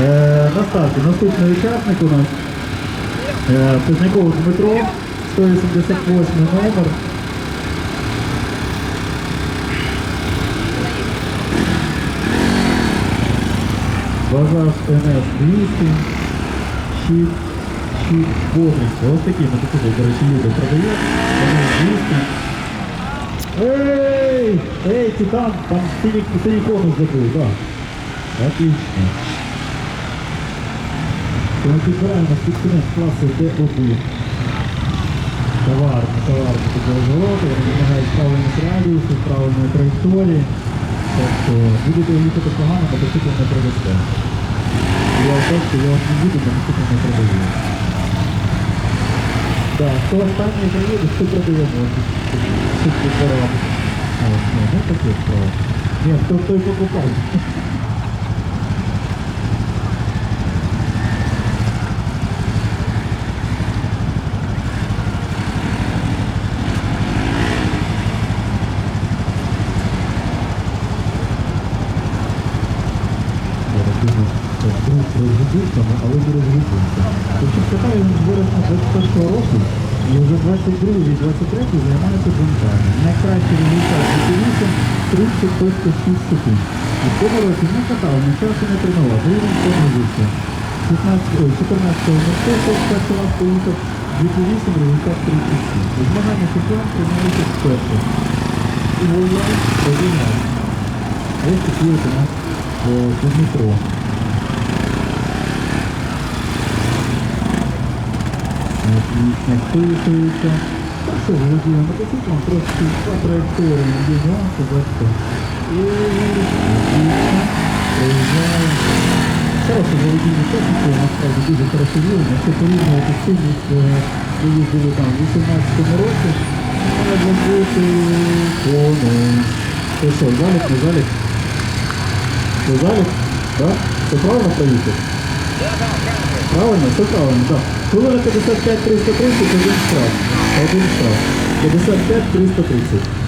Е, на старті наступний учасник у нас е, Позняков Дмитро, 188 номер. Вазаж НС 200, щит, щит повністю. Ось такі мотоцикли, до речі, люди продають. НС 200. Эй! Эй, Титан, там синий, синий конус забыл, да. Отлично. То мы підбираємо під кінець класу D1. Товарні, товарні підвороти, вони вимагають правильних радіусів, правильної траєкторії. Так що будете їхати погано, мотоцикл не привезте. Я так, що я вас не буду, мотоцикл не продаю. Так, хто останній приїде, хто продаємо. Щоб підбирати. А, ні, ну таке справа. Ні, хто той покупав. Я думаю, що друг розгубився, але не розгубився. Тобто в Китаї він з вересня 21 року і вже 22 і 23 займається гонками. Найкращий результат 28 30 точка 6 секунд. І цьому році не катав, ні часу не тренував, рівень повністю. 16, ой, 14 університету перший раз поїхав, 28 результат 37. У змагання чемпіон тренується вперше. І воював один раз. Ось такі у нас о, Дмитро. Отлично, слушается. Хорошо, владеем мотоциклом, просто по траектории, где нюансы, бачите. И отлично, проезжаем. Хороше володіння технікою, насправді дуже хороше вірно. Якщо порівнювати з тим, як е, ми їздили там в 18-му році, має бути повний. Це що, залік, не залік? Це залік? Так? Це правильно проїхав? Правильно, все правильно, так. Хвилина 55 330, один штраф. Один штраф. 55 330.